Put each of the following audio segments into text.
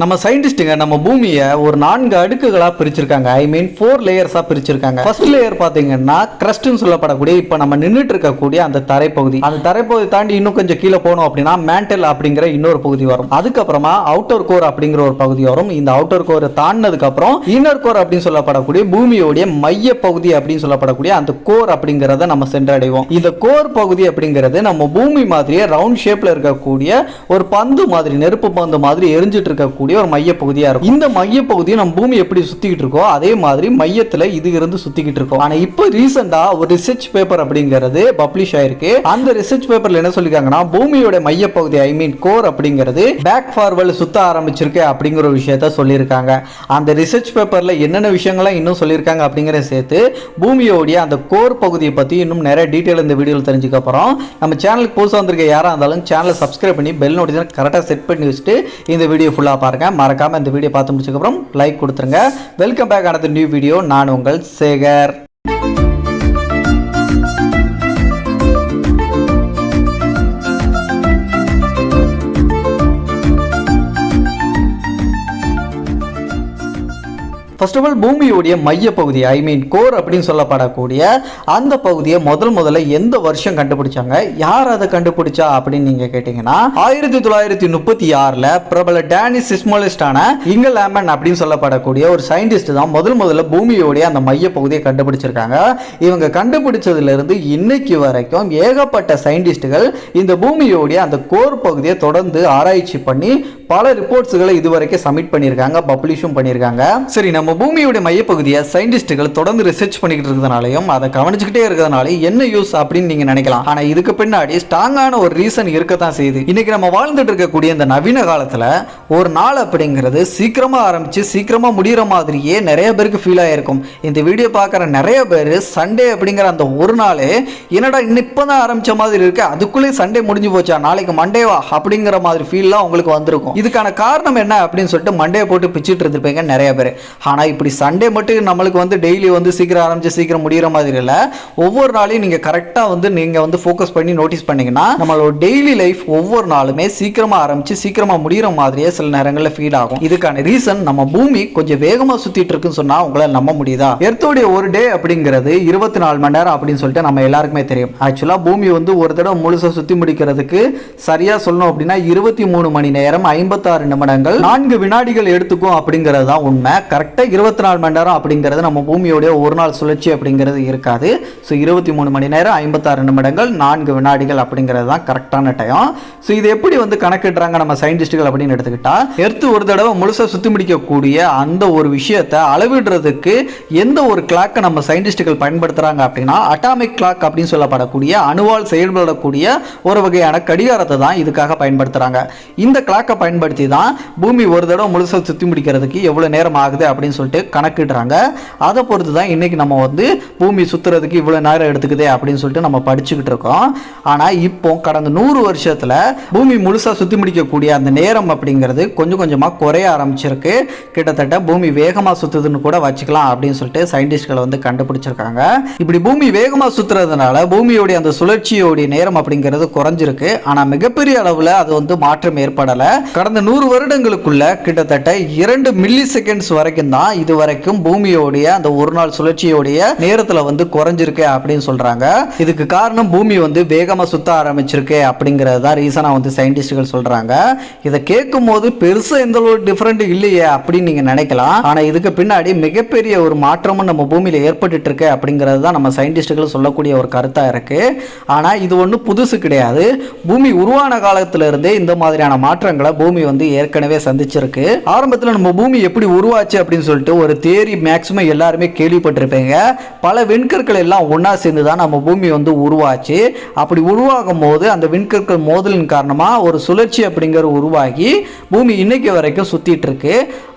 நம்ம சயின்டிஸ்ட்டுங்க நம்ம பூமியை ஒரு நான்கு அடுக்குகளாக பிரிச்சிருக்காங்க. ஐ மீன் ஃபோர் லேயர்ஸாக பிரிச்சிருக்காங்க. ஃபர்ஸ்ட் லேயர் பார்த்தீங்கன்னா கிரஸ்ட்னு சொல்லப்படக்கூடிய இப்போ நம்ம நின்றுட்டு இருக்கக்கூடிய அந்த தரைப்பகுதி. அந்த தரைப்பகுதி தாண்டி இன்னும் கொஞ்சம் கீழே போனோம் அப்படின்னா மேண்டல் அப்படிங்கிற இன்னொரு பகுதி வரும். அதுக்கப்புறமா அவுட்டர் கோர் அப்படிங்கிற ஒரு பகுதி வரும். இந்த அவுட்டர் கோரை தாண்டினதுக்கு அப்புறம் இன்னர் கோர் அப்படின்னு சொல்லப்படக்கூடிய பூமியோடைய மைய பகுதி அப்படின்னு சொல்லப்படக்கூடிய அந்த கோர் அப்படிங்கிறத நம்ம சென்றடைவோம். இந்த கோர் பகுதி அப்படிங்கிறது நம்ம பூமி மாதிரியே ரவுண்ட் ஷேப்ல இருக்கக்கூடிய ஒரு பந்து மாதிரி நெருப்பு பந்து மாதிரி எரிஞ்சிட்டு இருக்கக்கூடிய ஒரு மைய பகுதியாக இருக்கும். இந்த மைய பகுதியை நம்ம பூமி எப்படி சுற்றிக்கிட்டு இருக்கோ அதே மாதிரி மையத்தில் இது இருந்து சுற்றிக்கிட்டு இருக்கோம். ஆனால் இப்போ ரீசெண்டாக ஒரு ரிசர்ச் பேப்பர் அப்படிங்கிறது பப்ளிஷ் ஆயிருக்கு. அந்த ரிசர்ச் பேப்பரில் என்ன சொல்லியிருக்காங்கன்னா பூமியோட மைய பகுதி ஐ மீன் கோர் அப்படிங்கிறது பேக் ஃபார்வர்டு சுத்த ஆரம்பிச்சிருக்கு அப்படிங்கிற ஒரு விஷயத்த சொல்லியிருக்காங்க அந்த ரிசர்ச் பேப்பரில் என்னென்ன விஷயங்கள்லாம் இன்னும் சொல்லியிருக்காங்க அப்படிங்கிறத சேர்த்து பூமியோடைய அந்த கோர் பகுதியை பற்றி இன்னும் நிறைய டீட்டெயில் இந்த வீடியோவில் தெரிஞ்சுக்க போறோம். நம்ம சேனலுக்கு புதுசாக வந்திருக்க யாராக இருந்தாலும் சேனலை சப்ஸ்கிரைப் பண்ணி பெல் நோட்டிஃபிகேஷன் கரெக்டாக செட் பண்ணி வச்சுட்டு இந்த வீடியோ ஃபுல்லாக பாருங்க. மறக்காம இந்த வீடியோ பார்த்து முடிச்சதுக்கப்புறம் லைக் கொடுத்துருங்க. வெல்கம் பேக் ஆனது நியூ வீடியோ நான் உங்கள் சேகர். ஃபர்ஸ்ட் ஆஃப் ஆல் பூமியுடைய மைய பகுதி ஐ மீன் கோர் அப்படின்னு சொல்லப்படக்கூடிய அந்த பகுதியை முதல் முதல்ல எந்த வருஷம் கண்டுபிடிச்சாங்க? யார் அதை கண்டுபிடிச்சா அப்படின்னு நீங்க கேட்டீங்கன்னா ஆயிரத்தி தொள்ளாயிரத்தி முப்பத்தி ஆறுல பிரபல டேனிஸ் சிஸ்மோலிஸ்டான இங்கல் லேமன் அப்படின்னு சொல்லப்படக்கூடிய ஒரு சயின்டிஸ்ட் தான் முதல் முதல்ல பூமியோடைய அந்த மைய பகுதியை கண்டுபிடிச்சிருக்காங்க. இவங்க கண்டுபிடிச்சதுல இருந்து இன்னைக்கு வரைக்கும் ஏகப்பட்ட சயின்டிஸ்டுகள் இந்த பூமியோடைய அந்த கோர் பகுதியை தொடர்ந்து ஆராய்ச்சி பண்ணி பல ரிப்போர்ட்ஸ்களை இதுவரைக்கும் சப்மிட் பண்ணியிருக்காங்க பப்ளிஷும் பண்ணியிருக்காங்க. சரி நம்ம பூமியுடைய மையப்பகுதியை சயின்டிஸ்ட்டுகள் தொடர்ந்து ரிசர்ச் பண்ணிக்கிட்டு இருக்கிறதுனாலையும் அதை கவனிச்சுக்கிட்டே இருக்கிறதுனாலையும் என்ன யூஸ் அப்படின்னு நீங்க நினைக்கலாம். ஆனா இதுக்கு பின்னாடி ஸ்ட்ராங்கான ஒரு ரீசன் இருக்கத்தான் செய்யுது. இன்னைக்கு நம்ம வாழ்ந்துட்டு இருக்கக்கூடிய இந்த நவீன காலத்துல ஒரு நாள் அப்படிங்கிறது சீக்கிரமா ஆரம்பிச்சு சீக்கிரமா முடிகிற மாதிரியே நிறைய பேருக்கு ஃபீல் ஆயிருக்கும். இந்த வீடியோ பார்க்குற நிறைய பேர் சண்டே அப்படிங்கிற அந்த ஒரு நாள் என்னடா இன்னும் இப்பதான் ஆரம்பிச்ச மாதிரி இருக்கு அதுக்குள்ளேயே சண்டே முடிஞ்சு போச்சா நாளைக்கு மண்டேவா அப்படிங்கிற மாதிரி ஃபீல்லாம் உங்களுக்கு வந்திருக்கும். இதுக்கான காரணம் என்ன அப்படின்னு சொல்லிட்டு மண்டே போட்டு பிச்சுட்டு இருந்திருப்பீங்க நிறைய பேர். ஆனால் இப்படி சண்டே மட்டும் நம்மளுக்கு வந்து டெய்லி வந்து சீக்கிரம் ஆரம்பிச்சு சீக்கிரம் முடிகிற மாதிரி இல்லை. ஒவ்வொரு நாளையும் நீங்கள் கரெக்டாக வந்து நீங்கள் வந்து ஃபோக்கஸ் பண்ணி நோட்டீஸ் பண்ணிங்கன்னா நம்மளோட டெய்லி லைஃப் ஒவ்வொரு நாளுமே சீக்கிரமாக ஆரம்பிச்சு சீக்கிரமாக முடிகிற மாதிரியே சில நேரங்களில் ஃபீல் ஆகும். இதுக்கான ரீசன் நம்ம பூமி கொஞ்சம் வேகமாக சுற்றிட்டு இருக்குன்னு சொன்னால் உங்களால் நம்ப முடியுதா? எர்த்தோடைய ஒரு டே அப்படிங்கிறது இருபத்தி நாலு மணி நேரம் அப்படின்னு சொல்லிட்டு நம்ம எல்லாருக்குமே தெரியும். ஆக்சுவலாக பூமி வந்து ஒரு தடவை முழுசாக சுற்றி முடிக்கிறதுக்கு சரியாக சொல்லணும் அப்படின்னா இருபத்தி மூணு மணி நேரம் ஐம்பத்தாறு நிமிடங்கள். நான்கு வினாடிகள் எடுத்துக்கும் அப்படிங்கிறது தான் உண்மை. கரெக்டாக இருபத்தி நாலு மணி நேரம் அப்படிங்கிறது நம்ம பூமியோடைய ஒரு நாள் சுழற்சி அப்படிங்கிறது இருக்காது. ஸோ இருபத்தி மூணு மணி நேரம் ஐம்பத்தாறு நிமிடங்கள் நான்கு வினாடிகள் அப்படிங்கிறது தான் கரெக்டான டைம் ஸோ இது எப்படி வந்து கணக்கிடுறாங்க நம்ம சயின்டிஸ்ட்டுகள் அப்படின்னு எடுத்துக்கிட்டா எர்த்து ஒரு தடவை முழுசாக சுற்றி முடிக்கக்கூடிய அந்த ஒரு விஷயத்தை அளவிடுறதுக்கு எந்த ஒரு கிளாக்கை நம்ம சயின்டிஸ்ட்டுகள் பயன்படுத்துகிறாங்க அப்படின்னா அட்டாமிக் கிளாக் அப்படின்னு சொல்லப்படக்கூடிய அணுவால் செயல்படக்கூடிய ஒரு வகையான கடிகாரத்தை தான் இதுக்காக பயன்படுத்துகிறாங்க இந்த கிளாக்கை பயன்படுத்தி தான் பூமி ஒரு தடவை முழுசாக சுற்றி முடிக்கிறதுக்கு எவ்வளோ நேரம் ஆகுது அப்படின்னு சொல்லிட்டு கணக்கிடுறாங்க. அதை பொறுத்து தான் இன்றைக்கி நம்ம வந்து பூமி சுற்றுறதுக்கு இவ்வளோ நேரம் எடுத்துக்குது அப்படின்னு சொல்லிட்டு நம்ம படிச்சுக்கிட்டு இருக்கோம். ஆனால் இப்போ கடந்த நூறு வருஷத்தில் பூமி முழுசாக சுற்றி முடிக்கக்கூடிய அந்த நேரம் அப்படிங்கிறது கொஞ்சம் கொஞ்சமாக குறைய ஆரம்பிச்சிருக்கு. கிட்டத்தட்ட பூமி வேகமாக சுற்றுதுன்னு கூட வச்சுக்கலாம் அப்படின்னு சொல்லிட்டு சயின்டிஸ்ட்களை வந்து கண்டுபிடிச்சிருக்காங்க. இப்படி பூமி வேகமாக சுற்றுறதுனால பூமியோடைய அந்த சுழற்சியோடைய நேரம் அப்படிங்கிறது குறைஞ்சிருக்கு. ஆனால் மிகப்பெரிய அளவில் அது வந்து மாற்றம் ஏற்படலை. கடந்த நூறு வருடங்களுக்குள்ள கிட்டத்தட்ட இரண்டு மில்லி செகண்ட்ஸ் வரைக்கும் தான் இது வரைக்கும் பூமியோடைய அந்த ஒரு நாள் சுழற்சியோடைய நேரத்தில் வந்து குறைஞ்சிருக்கு அப்படின்னு சொல்றாங்க. இதுக்கு காரணம் பூமி வந்து வேகமாக சுத்த ஆரம்பிச்சிருக்கு அப்படிங்கிறது தான் ரீசனாக வந்து சயின்டிஸ்டுகள் சொல்றாங்க. இதை கேட்கும் போது பெருசாக எந்த ஒரு டிஃப்ரெண்ட் இல்லையே அப்படின்னு நீங்கள் நினைக்கலாம். ஆனால் இதுக்கு பின்னாடி மிகப்பெரிய ஒரு மாற்றமும் நம்ம பூமியில் ஏற்பட்டுட்டு இருக்கு அப்படிங்கிறது தான் நம்ம சயின்டிஸ்டுகள் சொல்லக்கூடிய ஒரு கருத்தாக இருக்கு. ஆனால் இது ஒன்றும் புதுசு கிடையாது. பூமி உருவான காலத்திலிருந்தே இந்த மாதிரியான மாற்றங்களை பூமி பூமி வந்து ஏற்கனவே சந்திச்சிருக்கு. ஆரம்பத்தில் நம்ம பூமி எப்படி உருவாச்சு அப்படின்னு சொல்லிட்டு ஒரு தேரி மேக்ஸிமம் எல்லாருமே கேள்விப்பட்டிருப்பீங்க. பல விண்கற்கள் எல்லாம் ஒன்றா சேர்ந்து தான் நம்ம பூமி வந்து உருவாச்சு. அப்படி உருவாகும் போது அந்த விண்கற்கள் மோதலின் காரணமாக ஒரு சுழற்சி அப்படிங்கிற உருவாகி பூமி இன்னைக்கு வரைக்கும் சுற்றிட்டு இருக்கு.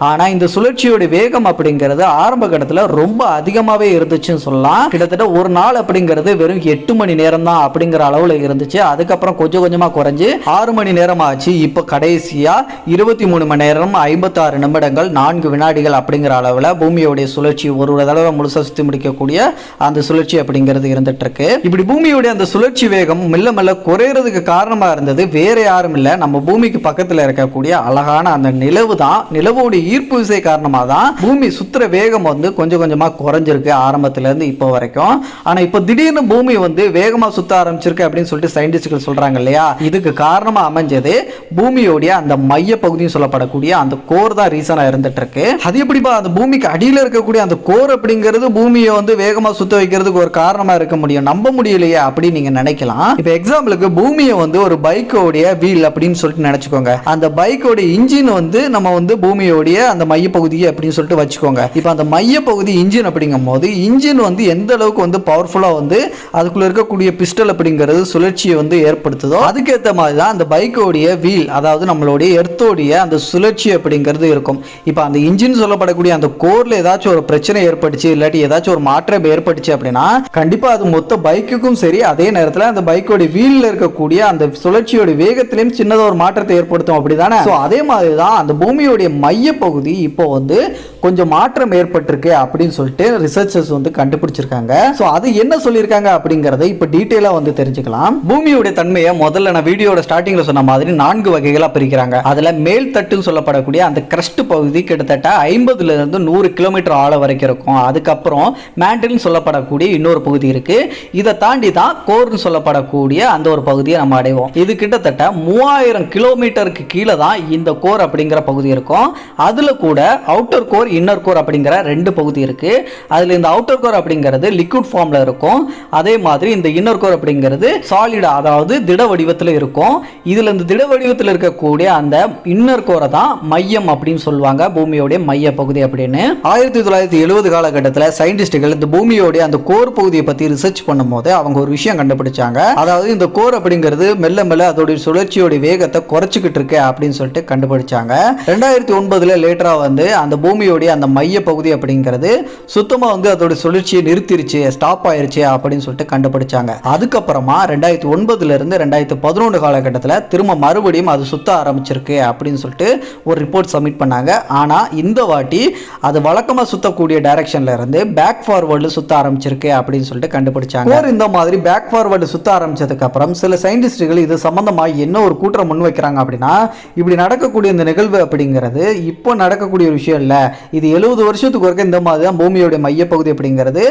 ஆனால் இந்த சுழற்சியோட வேகம் அப்படிங்கிறது ஆரம்ப கட்டத்தில் ரொம்ப அதிகமாகவே இருந்துச்சுன்னு சொல்லலாம். கிட்டத்தட்ட ஒரு நாள் அப்படிங்கிறது வெறும் எட்டு மணி நேரம் தான் அப்படிங்கிற அளவில் இருந்துச்சு. அதுக்கப்புறம் கொஞ்சம் கொஞ்சமாக குறைஞ்சு ஆறு மணி நேரம் ஆச்சு. இப்போ கடைசி ரீதியாக இருபத்தி மூணு மணி நேரம் ஐம்பத்தாறு நிமிடங்கள் நான்கு வினாடிகள் அப்படிங்கிற அளவில் பூமியோடைய சுழற்சி ஒரு ஒரு தடவை முழுசாக சுற்றி முடிக்கக்கூடிய அந்த சுழற்சி அப்படிங்கிறது இருந்துட்டு இருக்கு இப்படி பூமியோடைய அந்த சுழற்சி வேகம் மெல்ல மெல்ல குறையிறதுக்கு காரணமாக இருந்தது வேற யாரும் இல்லை. நம்ம பூமிக்கு பக்கத்தில் இருக்கக்கூடிய அழகான அந்த நிலவு தான். நிலவோடைய ஈர்ப்பு விசை காரணமாக தான் பூமி சுற்றுற வேகம் வந்து கொஞ்சம் கொஞ்சமா குறைஞ்சிருக்கு ஆரம்பத்துல இருந்து இப்போ வரைக்கும். ஆனா இப்போ திடீர்னு பூமி வந்து வேகமாக சுத்த ஆரம்பிச்சிருக்கு அப்படின்னு சொல்லிட்டு சயின்டிஸ்ட்கள் சொல்றாங்க இல்லையா? இதுக்கு காரணமாக அமைஞ்சது பூமியோடைய அந்த மைய பகுதியும் சொல்லப்படக்கூடிய அந்த கோர் தான் ரீசனாக இருந்துட்டு இருக்கு அது எப்படிப்பா அந்த பூமிக்கு அடியில் இருக்கக்கூடிய அந்த கோர் அப்படிங்கிறது பூமியை வந்து வேகமாக சுத்த வைக்கிறதுக்கு ஒரு காரணமாக இருக்க முடியும். நம்ப முடியலையே அப்படின்னு நீங்கள் நினைக்கலாம். இப்போ எக்ஸாம்பிளுக்கு பூமியை வந்து ஒரு பைக்கோடைய வீல் அப்படின்னு சொல்லிட்டு நினச்சிக்கோங்க. அந்த பைக்கோடைய இன்ஜின் வந்து நம்ம வந்து பூமியோடைய அந்த மைய பகுதி அப்படின்னு சொல்லிட்டு வச்சுக்கோங்க. இப்போ அந்த மைய பகுதி இன்ஜின் அப்படிங்கும் போது இன்ஜின் வந்து எந்த அளவுக்கு வந்து பவர்ஃபுல்லாக வந்து அதுக்குள்ள இருக்கக்கூடிய பிஸ்டல் அப்படிங்கிறது சுழற்சியை வந்து ஏற்படுத்துதோ அதுக்கேற்ற மாதிரி தான் அந்த பைக்கோடைய வீல் அதாவது நம்மளுடைய எர்த்தோடைய அந்த சுழற்சி அப்படிங்கிறது இருக்கும். இப்போ அந்த இன்ஜின் சொல்லப்படக்கூடிய அந்த கோரில் ஏதாச்சும் ஒரு பிரச்சனை ஏற்பட்டுச்சு இல்லாட்டி ஏதாச்சும் ஒரு மாற்றம் ஏற்பட்டுச்சு அப்படின்னா கண்டிப்பாக அது மொத்த பைக்குக்கும் சரி அதே நேரத்தில் அந்த பைக்கோட வீலில் இருக்கக்கூடிய அந்த சுழற்சியோட வேகத்திலையும் சின்னதாக ஒரு மாற்றத்தை ஏற்படுத்தும் அப்படி தானே ஸோ அதே மாதிரி தான் அந்த பூமியோடைய மையப்பகுதி இப்போ வந்து கொஞ்சம் மாற்றம் ஏற்பட்டிருக்கு அப்படின்னு சொல்லிட்டு ரிசர்ச்சர்ஸ் வந்து கண்டுபிடிச்சிருக்காங்க. ஸோ அது என்ன சொல்லியிருக்காங்க அப்படிங்கிறத இப்போ டீட்டெயிலாக வந்து தெரிஞ்சுக்கலாம். பூமியுடைய தன்மையை முதல்ல நான் வீடியோட ஸ்டார்டிங்கில் சொன்ன மாதிரி நான்கு வகைகளாக பிரிக்கிறாங்க. அதில் மேல் தட்டுன்னு சொல்லப்படக்கூடிய அந்த கிரஸ்ட் பகுதி கிட்டத்தட்ட ஐம்பதுலேருந்து நூறு கிலோமீட்டர் ஆழம் வரைக்கும் இருக்கும். அதுக்கப்புறம் மேண்டில்னு சொல்லப்படக்கூடிய இன்னொரு பகுதி இருக்கு. இதை தாண்டி தான் கோர்னு சொல்லப்படக்கூடிய அந்த ஒரு பகுதியை நம்ம அடைவோம். இது கிட்டத்தட்ட மூவாயிரம் கிலோமீட்டருக்கு கீழே தான் இந்த கோர் அப்படிங்கிற பகுதி இருக்கும். அதில் கூட அவுட்டர் கோர் இன்னர் கோர் அப்படிங்கிற ரெண்டு பகுதி இருக்கு. அதில் இந்த அவுட்டர் கோர் அப்படிங்கிறது லிக்விட் ஃபார்ம்ல இருக்கும். அதே மாதிரி இந்த இன்னர் கோர் அப்படிங்கிறது சாலிடா அதாவது திட வடிவத்தில் இருக்கும். இதுல இந்த திட வடிவத்தில் இருக்கக்கூடிய அந்த இன்னர் கோரை தான் மையம் அப்படின்னு சொல்லுவாங்க பூமியோடைய மைய பகுதி அப்படின்னு. ஆயிரத்தி தொள்ளாயிரத்தி எழுபது காலகட்டத்தில் சயின்டிஸ்டுகள் இந்த பூமியோடைய அந்த கோர் பகுதியை பற்றி ரிசர்ச் பண்ணும்போது அவங்க ஒரு விஷயம் கண்டுபிடிச்சாங்க. அதாவது இந்த கோர் அப்படிங்கிறது மெல்ல மெல்ல அதோடைய சுழற்சியோட வேகத்தை குறைச்சிக்கிட்டு இருக்கு அப்படின்னு சொல்லிட்டு கண்டுபிடிச்சாங்க. ரெண்டாயிரத்தி ஒன்பதுல லேட்டராக வந்து அந்த பூமியோட இருக்கக்கூடிய அந்த மைய பகுதி அப்படிங்கிறது சுத்தமா வந்து அதோட சுழற்சியை நிறுத்திருச்சு ஸ்டாப் ஆயிருச்சு அப்படின்னு சொல்லிட்டு கண்டுபிடிச்சாங்க. அதுக்கப்புறமா ரெண்டாயிரத்தி ஒன்பதுல இருந்து ரெண்டாயிரத்தி பதினொன்று காலகட்டத்தில் திரும்ப மறுபடியும் அது சுத்த ஆரம்பிச்சிருக்கு அப்படின்னு சொல்லிட்டு ஒரு ரிப்போர்ட் சப்மிட் பண்ணாங்க. ஆனால் இந்த வாட்டி அது வழக்கமாக சுத்தக்கூடிய டைரக்ஷன்ல இருந்து பேக் ஃபார்வர்டில் சுத்த ஆரம்பிச்சிருக்கு அப்படின்னு சொல்லிட்டு கண்டுபிடிச்சாங்க. இந்த மாதிரி பேக் ஃபார்வர்டு சுத்த ஆரம்பிச்சதுக்கு அப்புறம் சில சயின்டிஸ்டுகள் இது சம்பந்தமா என்ன ஒரு கூற்றம் முன் வைக்கிறாங்க அப்படின்னா இப்படி நடக்கக்கூடிய இந்த நிகழ்வு அப்படிங்கிறது இப்போ நடக்கக்கூடிய ஒரு விஷயம் இல்லை. இது எழுபது வருஷத்துக்கு ஒருக்க இந்த மாதிரி தான் பூமியோடைய மையப்பகுதி அப்படிங்கிறது.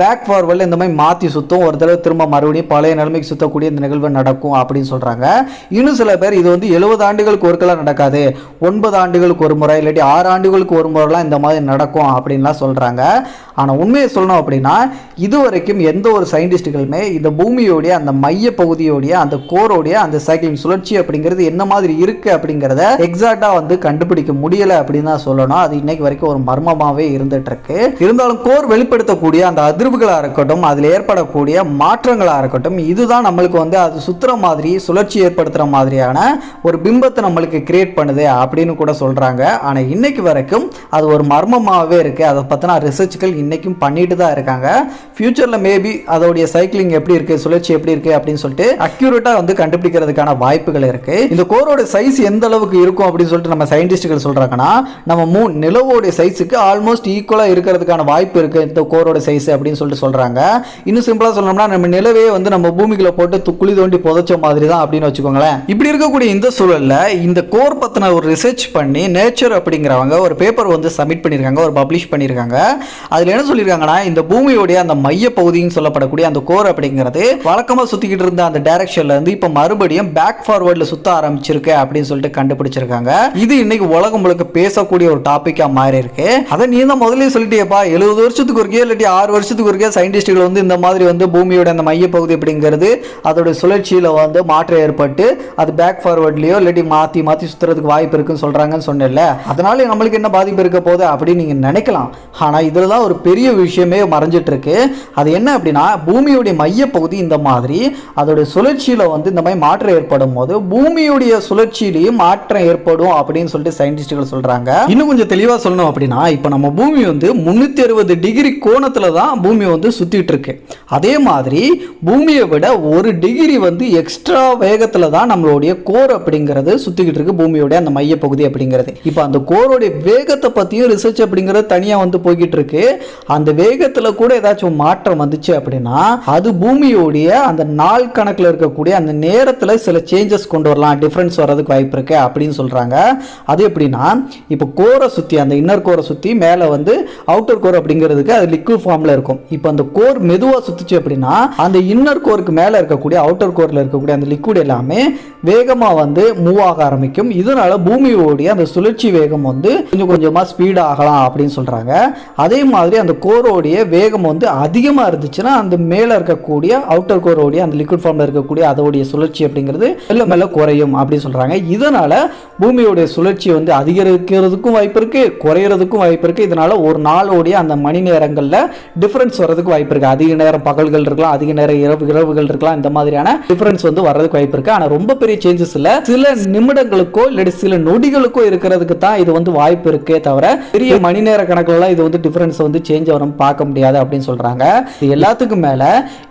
பேக் ஃபார்வர்டில் இந்த மாதிரி மாற்றி சுற்றும் ஒரு தடவை திரும்ப மறுபடியும் பழைய நிலைமைக்கு சுத்தக்கூடிய இந்த நிகழ்வு நடக்கும் அப்படின்னு சொல்கிறாங்க இன்னும் சில பேர் இது வந்து எழுபது ஆண்டுகளுக்கு ஒருக்கெல்லாம் நடக்காது. ஒன்பது ஆண்டுகளுக்கு ஒரு முறை இல்லாட்டி ஆறு ஆண்டுகளுக்கு ஒரு முறைலாம் இந்த மாதிரி நடக்கும் அப்படின்லாம் சொல்கிறாங்க ஆனால் உண்மையை சொல்லணும் அப்படின்னா இதுவரைக்கும் எந்த ஒரு சயின்டிஸ்ட்டுகளுமே இந்த பூமியோடைய அந்த மைய பகுதியோடைய அந்த கோரோடைய அந்த சைக்கிளின் சுழற்சி அப்படிங்கிறது என்ன மாதிரி இருக்குது அப்படிங்கிறத எக்ஸாக்டாக வந்து கண்டுபிடிக்க முடியலை அப்படின்னு தான் சொல்லணும். அது இன்னைக்கு வரைக்கும் ஒரு மர்மமாகவே இருந்துட்டு இருக்கு இருந்தாலும் கோர் வெளிப்படுத்தக்கூடிய அந்த அதிர்வுகளாக இருக்கட்டும் அதில் ஏற்படக்கூடிய மாற்றங்களாக இருக்கட்டும் இதுதான் நம்மளுக்கு வந்து அது சுத்துற மாதிரி சுழற்சி ஏற்படுத்துகிற மாதிரியான ஒரு பிம்பத்தை நம்மளுக்கு கிரியேட் பண்ணுது அப்படின்னு கூட சொல்கிறாங்க ஆனால் இன்னைக்கு வரைக்கும் அது ஒரு மர்மமாகவே இருக்குது அதை பற்றின ரிசர்ச்சுகள் இன்றைக்கும் பண்ணிட்டு தான் இருக்காங்க. ஃப்யூச்சரில் மேபி அதோடைய சைக்கிளிங் எப்படி இருக்குது சுழற்சி எப்படி இருக்குது அப்படின்னு சொல்லிட்டு அக்யூரேட்டாக வந்து கண்டுபிடிக்கிறதுக்கான வாய்ப்புகள் இருக்குது இந்த கோரோட சைஸ் எந்த அளவுக்கு இருக்கும் அப்படின்னு சொல்லிட்டு நம்ம சயின்டிஸ்ட்டுகள் சொல்கிறாங்கன்னா நம்ம மூ நிலவோடைய சைஸுக்கு ஆல்மோஸ்ட் ஈக்குவலாக இருக்கிறதுக்கான வாய்ப்பு இருக்குது இந்த கோரோட சைஸ் அப்படின்னு சொல்லிட்டு சொல்கிறாங்க இன்னும் சிம்பிளாக சொல்லணும்னா நம்ம நிலவே வந்து நம்ம பூமிக்குள்ள போட்டு குழி தோண்டி புதைச்ச மாதிரி தான் அப்படின்னு வச்சுக்கோங்களேன். இப்படி இருக்கக்கூடிய இந்த சூழலில் இந்த கோர் பற்றின ஒரு ரிசர்ச் பண்ணி நேச்சர் அப்படிங்கிறவங்க ஒரு பேப்பர் வந்து சப்மிட் பண்ணியிருக்காங்க ஒரு பப்ளிஷ் பண்ணியிருக்காங்க. அதில் என்ன சொல்லியிருக்காங்கன்னா இந்த பூமியோடைய அந்த மைய பகுதின்னு சொல்லப்படக்கூடிய அந்த கோர் அப்படிங்கிறது வழக்கமாக சுற்றிக்கிட்டு இருந்த அந்த டைரக்ஷன்ல இருந்து இப்போ மறுபடியும் பேக் ஃபார்வர்டில் சுற்ற ஆரம்பிச்சிருக்கு அப்படின்னு சொல்லிட்டு கண்டுபிடிச்சிருக்காங்க. இது இன்னைக்கு உலகம் முழுக்க பேசக்கூடிய ஒரு டாப்பிக்காக மாறி இருக்கு. அதை நீ தான் முதலே சொல்லிட்டேப்பா எழுபது வருஷத்துக்கு ஒருக்கே இல்லாட்டி ஆறு வருஷத்துக்கு ஒருக்கே சயின்டிஸ்டுகள் வந்து இந்த மாதிரி வந்து பூமியோட அந்த மையப்பகுதி அப்படிங்கிறது அதோட சுழற்சியில் வந்து மாற்றம் ஏற்பட்டு அது பேக் ஃபார்வர்ட்லயோ இல்லாட்டி மாற்றி மாற்றி சுற்றுறதுக்கு வாய்ப்பு இருக்குன்னு சொல்கிறாங்கன்னு சொன்னேன்ல. அதனால நம்மளுக்கு என்ன பாதிப்பு இருக்க போகுது அப்படின்னு நீங்கள் நினைக்கலாம். ஆனால் இதில் தான் ஒரு பெரிய விஷயமே மறைஞ்சிட்டு இருக்கு அது என்ன அப்படின்னா பூமியுடைய மையப்பகுதி இந்த மாதிரி அதோட சுழற்சியில் வந்து இந்த மாதிரி மாற்றம் ஏற்படும் போது பூமியுடைய சுழற்சியிலையும் மாற்றம் ஏற்படும் அப்படின்னு சொல்லிட்டு சயின்டிஸ்டுகள் சொல்கிறாங்க இன்னும் கொஞ்சம் தெளிவாக சொல்லணும். அப்படின்னா இப்போ நம்ம பூமி வந்து முந்நூற்றி அறுபது டிகிரி கோணத்தில் தான் பூமி வந்து சுற்றிட்டு இருக்கு. அதே மாதிரி பூமியை விட ஒரு டிகிரி வந்து எக்ஸ்ட்ரா வேகத்தில் தான் நம்மளுடைய கோர் அப்படிங்கிறது சுற்றிக்கிட்டு இருக்கு பூமியோடைய அந்த மையப்பகுதி அப்படிங்கிறது. இப்போ அந்த கோரோடைய வேகத்தை பற்றியும் ரிசர்ச் அப்படிங்கிறது தனியாக வந்து போய்கிட்டு இருக்கு. அந்த வேகத்தில் கூட ஏதாச்சும் மாற்றம் வந்துச்சு அப்படின்னா அது பூமியோடைய அந்த நாள் கணக்கில் இருக்கக்கூடிய அந்த நேரத்தில் சில சேஞ்சஸ் கொண்டு வரலாம் டிஃப்ரென்ஸ் வர்றதுக்கு வாய்ப்பு இருக்கு அப்படின்னு சொல்கிறாங்க அது எப்படின்னா இப்போ கோரை சுற்றி அந்த இன்னர் கோரை சுற்றி மேலே வந்து அவுட்டர் கோர் அப்படிங்கிறதுக்கு அது லிக்விட் ஃபார்மில் இருக்கும். இப்போ அந்த கோர் மெதுவாக சுற்றுச்சு அப்படின்னா அந்த இன்னர் கோருக்கு மேலே இருக்கக்கூடிய அவுட்டர் கோரில் இருக்கக்கூடிய அந்த லிக்விட் எல்லாமே வேகமாக வந்து மூவ் ஆக ஆரம்பிக்கும். இதனால பூமியோடைய அந்த சுழற்சி வேகம் வந்து கொஞ்சம் கொஞ்சமாக ஸ்பீட் ஆகலாம் அப்படின்னு சொல்கிறாங்க அதே மாதிரி அந்த கோரோடைய வேகம் வந்து அதிகமாக இருந்துச்சுன்னா அந்த மேலே இருக்கக்கூடிய அவுட்டர் கோரோடைய அந்த லிக்விட் ஃபார்மில் இருக்கக்கூடிய அதோடைய சுழற்சி அப்படிங்கிறது மெல்ல மெல்ல குறையும் அப்படின்னு சொல்கிறாங்க இதனால் பூமியோடைய சுழற்சி வந்து அதிகரிக்கிறதுக்கும் வாய்ப்பு இருக்கு குறையிறதுக்கும் வாய்ப்பு இருக்கு. இதனால ஒரு நாளோடைய அந்த மணி நேரங்களில் டிஃப்ரென்ஸ் வர்றதுக்கு வாய்ப்பு இருக்கு. அதிக நேரம் பகல்கள் இருக்கலாம் அதிக நேரம் இரவு இரவுகள் இருக்கலாம் இந்த மாதிரியான டிஃப்ரென்ஸ் வந்து வர்றதுக்கு வாய்ப்பு இருக்கு. ஆனால் ரொம்ப பெரிய சேஞ்சஸ் இல்லை. சில நிமிடங்களுக்கோ இல்லாட்டி சில நொடிகளுக்கோ இருக்கிறதுக்கு தான் இது வந்து வாய்ப்பு இருக்கே தவிர பெரிய மணி நேர கணக்குலலாம் இது வந்து டிஃப்ரென்ஸ் வந்து சேஞ்ச் வரும் பார்க்க முடியாது அப்படின்னு சொல்றாங்க. இது எல்லாத்துக்கும் மேல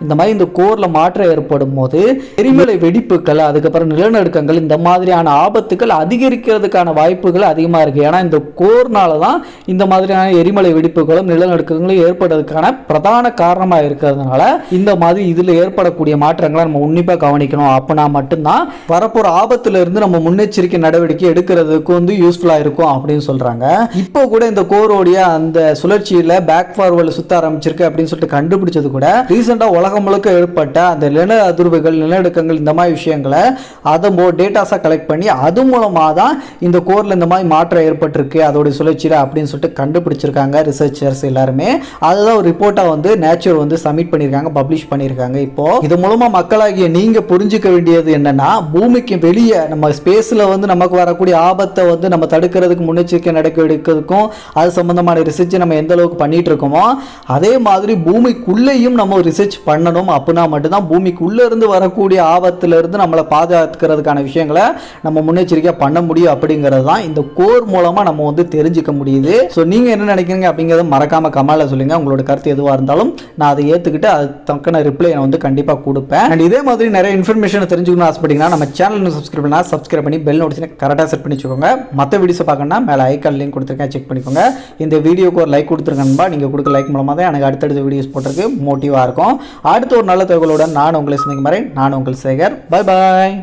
இந்த மாதிரி இந்த கோரில் மாற்றம் ஏற்படும் போது எரிமலை வெடிப்புகள் அதுக்கப்புறம் நிலநடுக்கங்கள் இந்த மாதிரியான ஆபத்துகள் அதிகரிக்கிறதுக்கான வாய்ப்புகள் அதிகமாக இருக்கு. ஏன்னா இந்த கோர்னால தான் இந்த மாதிரியான எரிமலை வெடிப்புகளும் நிலநடுக்கங்களும் ஏற்படுறதுக்கான பிரதான காரணமாக இருக்கிறதுனால இந்த மாதிரி இதில் ஏற்படக்கூடிய மாற்றங்களை நம்ம உன்னிப்பாக கவனிக்கணும். அப்படின்னா மட்டும்தான் வரப்போகிற ஆபத்துல இருந்து நம்ம முன்னெச்சரிக்கை நடவடிக்கை எடுக்கிறதுக்கு வந்து யூஸ்ஃபுல்லாக இருக்கும் அப்படின்னு சொல்கிறாங்க இப்போ கூட இந்த கோரோடைய அந்த சுழற்சியில் பேக் ஃபார்வர்டில் சுத்த ஆரம்பிச்சிருக்கு அப்படின்னு சொல்லிட்டு கண்டுபிடிச்சது கூட ரீசெண்டாக உலகம் முழுக்க ஏற்பட்ட அந்த நில அதிர்வுகள் நிலநடுக்கங்கள் இந்த மாதிரி விஷயங்களை அதை டேட்டாஸாக கலெக்ட் பண்ணி அது மூலமாக தான் இந்த கோரில் இந்த மாதிரி மாற்றம் ஏற்பட்டிருக்கு. அதோடைய சுழற்சியில் அப்படின்னு சொல்லிட்டு கண்டுபிடிச்சிருக்காங்க ரிசர்ச்சர்ஸ் எல்லாருமே. அதுதான் ஒரு ரிப்போர்ட்டாக வந்து நேச்சர் வந்து சப்மிட் பண்ணியிருக்காங்க பப்ளிஷ் பண்ணியிருக்காங்க இப்போ இது மூலமாக மக்களாகிய நீங்கள் புரிஞ்சுக்க வேண்டியது என்னன்னா பூமிக்கு வெளியே நம்ம ஸ்பேஸில் வந்து நமக்கு வரக்கூடிய ஆபத்தை வந்து நம்ம தடுக்கிறதுக்கு முன்னெச்சரிக்கை நடவடிக்கைக்கும் அது சம்மந்தமான ரிசர்ச் நம்ம எந்த அளவுக்கு பண்ணிட்டு இருக்கோமோ அதே மாதிரி பூமிக்குள்ளேயும் நம்ம ரிசர்ச் பண்ணணும் அப்படின்னா மட்டும்தான் பூமிக்குள்ளே இருந்து வரக்கூடிய ஆபத்துலேருந்து நம்மளை பாதுகாத்துக்கிறதுக்கான விஷயங்களை நம்ம முன்னெச்சரிக்கையாக பண்ண முடியும் அப்படிங்கிறது தான் இந்த கோர் மூலமாக நம்ம வந்து தெரிஞ்சுக்க முடியுது. ஸோ நீங்கள் என்ன நினைக்கிறீங்க அப்படிங்கிறத மறக்காம கமால சொல்லுங்க. உங்களோட கருத்து எதுவாக இருந்தாலும் நான் அதை ஏற்றுக்கிட்டு அது தக்கன ரிப்ளை நான் வந்து கண்டிப்பாக கொடுப்பேன். அண்ட் இதே மாதிரி நிறைய இன்ஃபர்மேஷன் தெரிஞ்சுக்கணும் ஆசைப்பட்டீங்கன்னா நம்ம சேனல் சப்ஸ்கிரைப் பண்ணால் சப்ஸ்கிரைப் பண்ணி பெல் நோட்டிஃபிகேஷன் கரெக்டாக செட் பண்ணி வச்சுக்கோங்க. மற்ற வீடியோஸை பார்க்கணும்னா மேலே ஐக்கால் லிங்க் கொடுத்துருக்கேன் செக் பண்ணிக்கோங்க. இந்த வீடியோக்கு ஒரு லைக் கொடுத்துருக்கேன்பா நீங்கள் கொடுக்க லைக் மூலமாக தான் எனக்கு அடுத்தடுத்த வீடியோஸ் போட்டிருக்கு. மோட்டிவாக இருக்கும். அடுத்த ஒரு நல்ல தகவலுடன் நான் உங்களை சந்திக்கும் வரை நான் உங்கள் சேகர். Bye bye